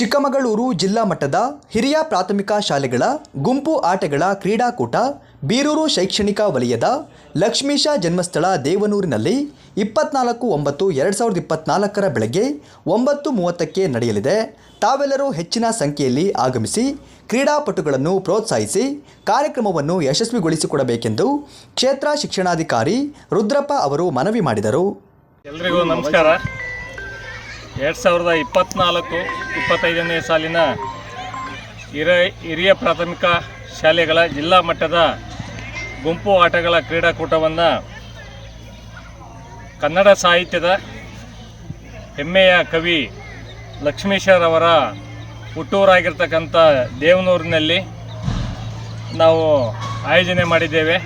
ಚಿಕ್ಕಮಗಳೂರು ಜಿಲ್ಲಾ ಮಟ್ಟದ ಹಿರಿಯ ಪ್ರಾಥಮಿಕ ಶಾಲೆಗಳ ಗುಂಪು ಆಟಗಳ ಕ್ರೀಡಾಕೂಟ ಬೀರೂರು ಶೈಕ್ಷಣಿಕ ವಲಯದ ಲಕ್ಷ್ಮೀಶ ಜನ್ಮಸ್ಥಳ ದೇವನೂರಿನಲ್ಲಿ ಇಪ್ಪತ್ನಾಲ್ಕು ಒಂಬತ್ತು ಎರಡು ಸಾವಿರದ ಇಪ್ಪತ್ನಾಲ್ಕರ ಬೆಳಗ್ಗೆ ಒಂಬತ್ತು ಮೂವತ್ತಕ್ಕೆ ನಡೆಯಲಿದೆ. ತಾವೆಲ್ಲರೂ ಹೆಚ್ಚಿನ ಸಂಖ್ಯೆಯಲ್ಲಿ ಆಗಮಿಸಿ ಕ್ರೀಡಾಪಟುಗಳನ್ನು ಪ್ರೋತ್ಸಾಹಿಸಿ ಕಾರ್ಯಕ್ರಮವನ್ನು ಯಶಸ್ವಿಗೊಳಿಸಿಕೊಡಬೇಕೆಂದು ಕ್ಷೇತ್ರ ಶಿಕ್ಷಣಾಧಿಕಾರಿ ರುದ್ರಪ್ಪ ಅವರು ಮನವಿ ಮಾಡಿದರು. ಎಲ್ರಿಗೂ ನಮಸ್ಕಾರ. ಎರಡು ಸಾವಿರದ ಇಪ್ಪತ್ತ್ನಾಲ್ಕು ಇಪ್ಪತ್ತೈದನೇ ಸಾಲಿನ ಹಿರ ಹಿರಿಯ ಪ್ರಾಥಮಿಕ ಶಾಲೆಗಳ ಜಿಲ್ಲಾ ಮಟ್ಟದ ಗುಂಪು ಆಟಗಳ ಕ್ರೀಡಾಕೂಟವನ್ನು ಕನ್ನಡ ಸಾಹಿತ್ಯದ ಹೆಮ್ಮೆಯ ಕವಿ ಲಕ್ಷ್ಮೀಶರವರ ಹುಟ್ಟೂರಾಗಿರ್ತಕ್ಕಂಥ ದೇವನೂರಿನಲ್ಲಿ ನಾವು ಆಯೋಜನೆ ಮಾಡಿದ್ದೇವೆ.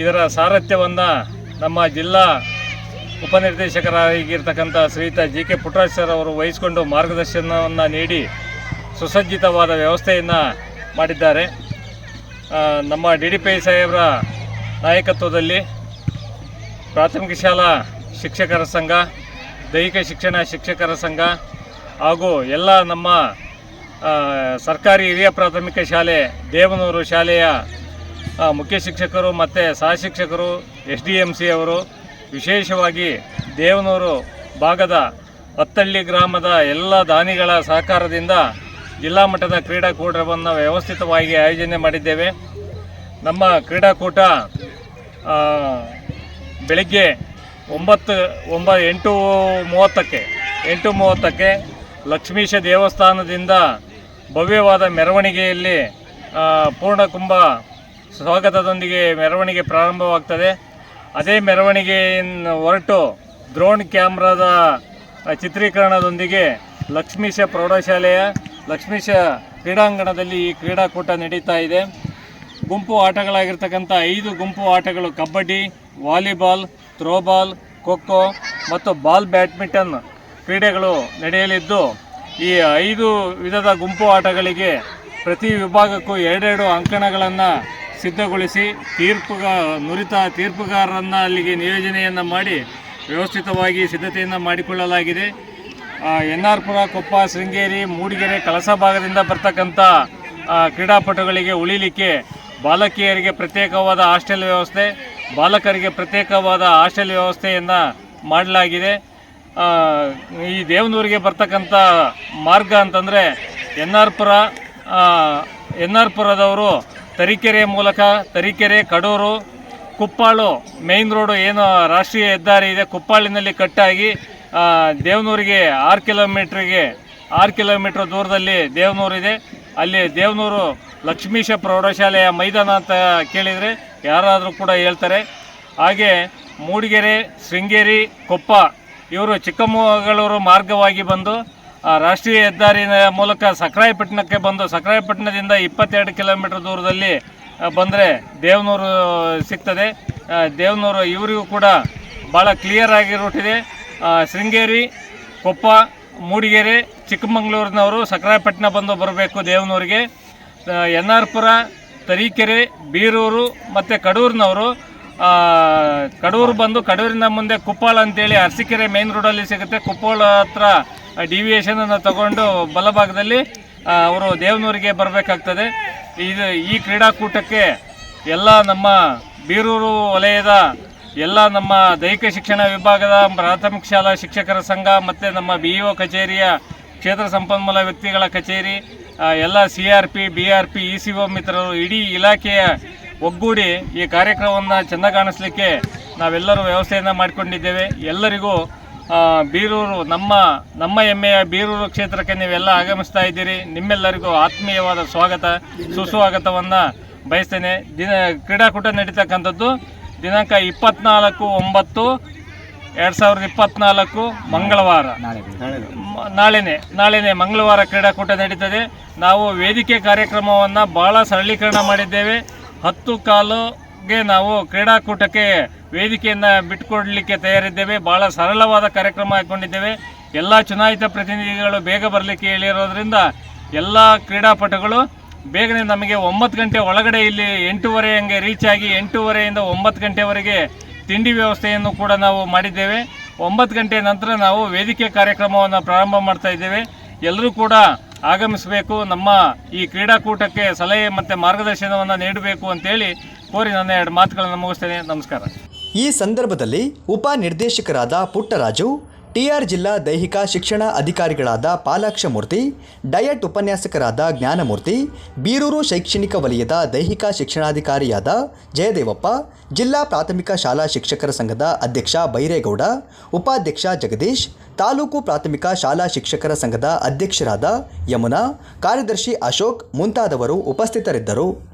ಇದರ ಸಾರಥ್ಯವನ್ನು ನಮ್ಮ ಜಿಲ್ಲಾ ಉಪನಿರ್ದೇಶಕರಾಗಿರ್ತಕ್ಕಂಥ ಶ್ರೀಯುತ ಜಿ ಕೆ ಪುಟ್ಟರಾಜ್ ಸರ್ ಅವರು ವಹಿಸಿಕೊಂಡು ಮಾರ್ಗದರ್ಶನವನ್ನು ನೀಡಿ ಸುಸಜ್ಜಿತವಾದ ವ್ಯವಸ್ಥೆಯನ್ನು ಮಾಡಿದ್ದಾರೆ. ನಮ್ಮ ಡಿ ಡಿ ಪಿ ಸಾಹೇಬರ ನಾಯಕತ್ವದಲ್ಲಿ ಪ್ರಾಥಮಿಕ ಶಾಲಾ ಶಿಕ್ಷಕರ ಸಂಘ, ದೈಹಿಕ ಶಿಕ್ಷಣ ಶಿಕ್ಷಕರ ಸಂಘ ಹಾಗೂ ಎಲ್ಲ ನಮ್ಮ ಸರ್ಕಾರಿ ಹಿರಿಯ ಪ್ರಾಥಮಿಕ ಶಾಲೆ, ದೇವನೂರು ಶಾಲೆಯ ಮುಖ್ಯ ಶಿಕ್ಷಕರು ಮತ್ತು ಸಹ ಶಿಕ್ಷಕರು, ಎಸ್ ಡಿ ಎಂ ಸಿ ಅವರು ವಿಶೇಷವಾಗಿ ದೇವನೂರು ಭಾಗದ ಹತ್ತಳ್ಳಿ ಗ್ರಾಮದ ಎಲ್ಲ ದಾನಿಗಳ ಸಹಕಾರದಿಂದ ಜಿಲ್ಲಾ ಮಟ್ಟದ ಕ್ರೀಡಾಕೂಟವನ್ನು ವ್ಯವಸ್ಥಿತವಾಗಿ ಆಯೋಜನೆ ಮಾಡಿದ್ದೇವೆ. ನಮ್ಮ ಕ್ರೀಡಾಕೂಟ ಬೆಳಗ್ಗೆ ಒಂಬತ್ತು, ಒಂಬ, ಎಂಟು ಮೂವತ್ತಕ್ಕೆ ಎಂಟು ಮೂವತ್ತಕ್ಕೆ ಲಕ್ಷ್ಮೀಶ ದೇವಸ್ಥಾನದಿಂದ ಭವ್ಯವಾದ ಮೆರವಣಿಗೆಯಲ್ಲಿ ಪೂರ್ಣ ಪೂರ್ಣಕುಂಭ ಸ್ವಾಗತದೊಂದಿಗೆ ಮೆರವಣಿಗೆ ಪ್ರಾರಂಭವಾಗ್ತದೆ. ಅದೇ ಮೆರವಣಿಗೆಯನ್ನು ಹೊರಟು ಡ್ರೋನ್ ಕ್ಯಾಮ್ರಾದ ಚಿತ್ರೀಕರಣದೊಂದಿಗೆ ಲಕ್ಷ್ಮೀಶ ಪ್ರೌಢಶಾಲೆಯ ಲಕ್ಷ್ಮೀಶ ಕ್ರೀಡಾಂಗಣದಲ್ಲಿ ಈ ಕ್ರೀಡಾಕೂಟ ನಡೀತಾ ಇದೆ. ಗುಂಪು ಆಟಗಳಾಗಿರ್ತಕ್ಕಂಥ ಐದು ಗುಂಪು ಆಟಗಳು ಕಬಡ್ಡಿ, ವಾಲಿಬಾಲ್, ಥ್ರೋಬಾಲ್, ಖೋಖೋ ಮತ್ತು ಬಾಲ್ ಬ್ಯಾಡ್ಮಿಂಟನ್ ಕ್ರೀಡೆಗಳು ನಡೆಯಲಿದ್ದು, ಈ ಐದು ವಿಧದ ಗುಂಪು ಆಟಗಳಿಗೆ ಪ್ರತಿ ವಿಭಾಗಕ್ಕೂ ಎರಡೆರಡು ಅಂಕಣಗಳನ್ನು ಸಿದ್ಧಗೊಳಿಸಿ ತೀರ್ಪುಗ ನುರಿತ ತೀರ್ಪುಗಾರರನ್ನು ಅಲ್ಲಿಗೆ ನಿಯೋಜನೆಯನ್ನು ಮಾಡಿ ವ್ಯವಸ್ಥಿತವಾಗಿ ಸಿದ್ಧತೆಯನ್ನು ಮಾಡಿಕೊಳ್ಳಲಾಗಿದೆ. ಎನ್ ಆರ್ ಪುರ ಕೊಪ್ಪ, ಶೃಂಗೇರಿ, ಮೂಡಿಗೆರೆ, ಕಳಸ ಭಾಗದಿಂದ ಬರ್ತಕ್ಕಂಥ ಕ್ರೀಡಾಪಟುಗಳಿಗೆ ಉಳಿಲಿಕ್ಕೆ ಬಾಲಕಿಯರಿಗೆ ಪ್ರತ್ಯೇಕವಾದ ಹಾಸ್ಟೆಲ್ ವ್ಯವಸ್ಥೆ, ಬಾಲಕರಿಗೆ ಪ್ರತ್ಯೇಕವಾದ ಹಾಸ್ಟೆಲ್ ವ್ಯವಸ್ಥೆಯನ್ನು ಮಾಡಲಾಗಿದೆ. ಈ ದೇವನೂರಿಗೆ ಬರ್ತಕ್ಕಂಥ ಮಾರ್ಗ ಅಂತಂದರೆ N R Pura N R ಪುರದವರು Tarikere ಮೂಲಕ, ತರೀಕೆರೆ, ಕಡೂರು, ಕುಪ್ಪಾಳು ಮೇಯ್ನ್ ರೋಡು ಏನು ರಾಷ್ಟ್ರೀಯ ಹೆದ್ದಾರಿ ಇದೆ, ಕುಪ್ಪಾಳಿನಲ್ಲಿ ಕಟ್ಟಾಗಿ ದೇವನೂರಿಗೆ ಆರು ಕಿಲೋಮೀಟ್ರಿಗೆ, ಆರು ಕಿಲೋಮೀಟ್ರ್ ದೂರದಲ್ಲಿ ದೇವನೂರಿದೆ ಅಲ್ಲಿ ದೇವನೂರು ಲಕ್ಷ್ಮೀಶ ಪ್ರೌಢಶಾಲೆಯ ಮೈದಾನ ಅಂತ ಕೇಳಿದರೆ ಯಾರಾದರೂ ಕೂಡ ಹೇಳ್ತಾರೆ. ಹಾಗೆ ಮೂಡಿಗೆರೆ, ಶೃಂಗೇರಿ, ಕೊಪ್ಪ, ಇವರು ಚಿಕ್ಕಮಗಳೂರು ಮಾರ್ಗವಾಗಿ ಬಂದು ರಾಷ್ಟ್ರೀಯ ಹೆದ್ದಾರಿನ ಮೂಲಕ ಸಕ್ರಾಯಪಟ್ಟಣಕ್ಕೆ ಬಂದು, ಸಕ್ರಾಯಪಟ್ಟಣದಿಂದ ಇಪ್ಪತ್ತೆರಡು ಕಿಲೋಮೀಟರ್ ದೂರದಲ್ಲಿ ಬಂದರೆ ದೇವನೂರು ಸಿಗ್ತದೆ. ದೇವನೂರು ಇವರಿಗೂ ಕೂಡ ಭಾಳ ಕ್ಲಿಯರ್ ಆಗಿ ರೂಟ್ ಇದೆ. ಶೃಂಗೇರಿ, ಕೊಪ್ಪ, ಮೂಡಿಗೆರೆ, ಚಿಕ್ಕಮಗಳೂರಿನವರು ಸಕ್ರಾಯಪಟ್ಟಣ ಬಂದು ಬರಬೇಕು ದೇವನೂರಿಗೆ. ಎನ್ ಆರ್ ಪುರ ತರೀಕೆರೆ, ಬೀರೂರು ಮತ್ತು ಕಡೂರಿನವರು ಕಡೂರು ಬಂದು ಕಡೂರಿನ ಮುಂದೆ ಕುಪ್ಪಾಳ ಅಂತೇಳಿ ಅರಸಿಕೆರೆ ಮೇನ್ ರೋಡಲ್ಲಿ ಸಿಗುತ್ತೆ. ಕುಪ್ಪಾಳ ಹತ್ರ ಡಿವಿಯೇಷನನ್ನು ತಗೊಂಡು ಬಲಭಾಗದಲ್ಲಿ ಅವರು ದೇವನೂರಿಗೆ ಬರಬೇಕಾಗ್ತದೆ. ಇದು ಈ ಕ್ರೀಡಾಕೂಟಕ್ಕೆ ಎಲ್ಲ ನಮ್ಮ ಬೀರೂರು ವಲಯದ ಎಲ್ಲ ನಮ್ಮ ದೈಹಿಕ ಶಿಕ್ಷಣ ವಿಭಾಗದ, ಪ್ರಾಥಮಿಕ ಶಾಲಾ ಶಿಕ್ಷಕರ ಸಂಘ, ಮತ್ತು ನಮ್ಮ ಬಿ ಇ ಕಚೇರಿಯ ಕ್ಷೇತ್ರ ಸಂಪನ್ಮೂಲ ವ್ಯಕ್ತಿಗಳ ಕಚೇರಿ ಎಲ್ಲ C R P B R P E C O ಮಿತ್ರರು ಇಡೀ ಇಲಾಖೆಯ ಒಗ್ಗೂಡಿ ಈ ಕಾರ್ಯಕ್ರಮವನ್ನು ಚೆನ್ನಾಗಿ ಕಾಣಿಸ್ಲಿಕ್ಕೆ ನಾವೆಲ್ಲರೂ ವ್ಯವಸ್ಥೆಯನ್ನು ಮಾಡಿಕೊಂಡಿದ್ದೇವೆ. ಎಲ್ಲರಿಗೂ ಬೀರೂರು, ನಮ್ಮ ನಮ್ಮ ಹೆಮ್ಮೆಯ ಬೀರೂರು ಕ್ಷೇತ್ರಕ್ಕೆ ನೀವೆಲ್ಲ ಆಗಮಿಸ್ತಾ ಇದ್ದೀರಿ. ನಿಮ್ಮೆಲ್ಲರಿಗೂ ಆತ್ಮೀಯವಾದ ಸ್ವಾಗತ, ಸುಸ್ವಾಗತವನ್ನು ಬಯಸ್ತೇನೆ. ದಿನ, ಕ್ರೀಡಾಕೂಟ ನಡೀತಕ್ಕಂಥದ್ದು, ದಿನಾಂಕ ಇಪ್ಪತ್ನಾಲ್ಕು ಒಂಬತ್ತು, ಎರಡು ಸಾವಿರದ ಇಪ್ಪತ್ನಾಲ್ಕು ಮಂಗಳವಾರ. ನಾಳೆನೇ ನಾಳೆನೇ ಮಂಗಳವಾರ ಕ್ರೀಡಾಕೂಟ ನಡೀತದೆ. ನಾವು ವೇದಿಕೆ ಕಾರ್ಯಕ್ರಮವನ್ನು ಭಾಳ ಸರಳೀಕರಣ ಮಾಡಿದ್ದೇವೆ. ಹತ್ತು ಕಾಲುಗೆ ನಾವು ಕ್ರೀಡಾಕೂಟಕ್ಕೆ ವೇದಿಕೆಯನ್ನು ಬಿಟ್ಟುಕೊಡಲಿಕ್ಕೆ ತಯಾರಿದ್ದೇವೆ. ಭಾಳ ಸರಳವಾದ ಕಾರ್ಯಕ್ರಮ ಹಾಕ್ಕೊಂಡಿದ್ದೇವೆ. ಎಲ್ಲ ಚುನಾಯಿತ ಪ್ರತಿನಿಧಿಗಳು ಬೇಗ ಬರಲಿಕ್ಕೆ ಹೇಳಿರೋದ್ರಿಂದ ಎಲ್ಲ ಕ್ರೀಡಾಪಟುಗಳು ಬೇಗನೆ ನಮಗೆ ಒಂಬತ್ತು ಗಂಟೆ ಒಳಗಡೆ ಇಲ್ಲಿ ಎಂಟೂವರೆ ಹಂಗೆ ರೀಚ್ ಆಗಿ ಎಂಟೂವರೆಯಿಂದ ಒಂಬತ್ತು ಗಂಟೆವರೆಗೆ ತಿಂಡಿ ವ್ಯವಸ್ಥೆಯನ್ನು ಕೂಡ ನಾವು ಮಾಡಿದ್ದೇವೆ. ಒಂಬತ್ತು ಗಂಟೆ ನಂತರ ನಾವು ವೇದಿಕೆ ಕಾರ್ಯಕ್ರಮವನ್ನು ಪ್ರಾರಂಭ ಮಾಡ್ತಾ ಇದ್ದೇವೆ. ಎಲ್ಲರೂ ಕೂಡ ಆಗಮಿಸಬೇಕು. ನಮ್ಮ ಈ ಕ್ರೀಡಾಕೂಟಕ್ಕೆ ಸಲಹೆ ಮತ್ತು ಮಾರ್ಗದರ್ಶನವನ್ನು ನೀಡಬೇಕು ಅಂತೇಳಿ ಕೋರಿ ನನ್ನ ಎರಡು ಮಾತುಗಳನ್ನು ಮುಗಿಸ್ತೇನೆ. ನಮಸ್ಕಾರ. ಈ ಸಂದರ್ಭದಲ್ಲಿ ಉಪ ನಿರ್ದೇಶಕರಾದ ಪುಟ್ಟರಾಜು, ಟಿಆರ್ ಜಿಲ್ಲಾ ದೈಹಿಕ ಶಿಕ್ಷಣ ಅಧಿಕಾರಿಗಳಾದ ಪಾಲಾಕ್ಷಮೂರ್ತಿ, ಡಯಟ್ ಉಪನ್ಯಾಸಕರಾದ ಜ್ಞಾನಮೂರ್ತಿ, ಬೀರೂರು ಶೈಕ್ಷಣಿಕ ವಲಯದ ದೈಹಿಕ ಶಿಕ್ಷಣಾಧಿಕಾರಿಯಾದ ಜಯದೇವಪ್ಪ, ಜಿಲ್ಲಾ ಪ್ರಾಥಮಿಕ ಶಾಲಾ ಶಿಕ್ಷಕರ ಸಂಘದ ಅಧ್ಯಕ್ಷ ಬೈರೇಗೌಡ, ಉಪಾಧ್ಯಕ್ಷ ಜಗದೀಶ್, ತಾಲೂಕು ಪ್ರಾಥಮಿಕ ಶಾಲಾ ಶಿಕ್ಷಕರ ಸಂಘದ ಅಧ್ಯಕ್ಷರಾದ ಯಮುನಾ, ಕಾರ್ಯದರ್ಶಿ ಅಶೋಕ್ ಮುಂತಾದವರು ಉಪಸ್ಥಿತರಿದ್ದರು.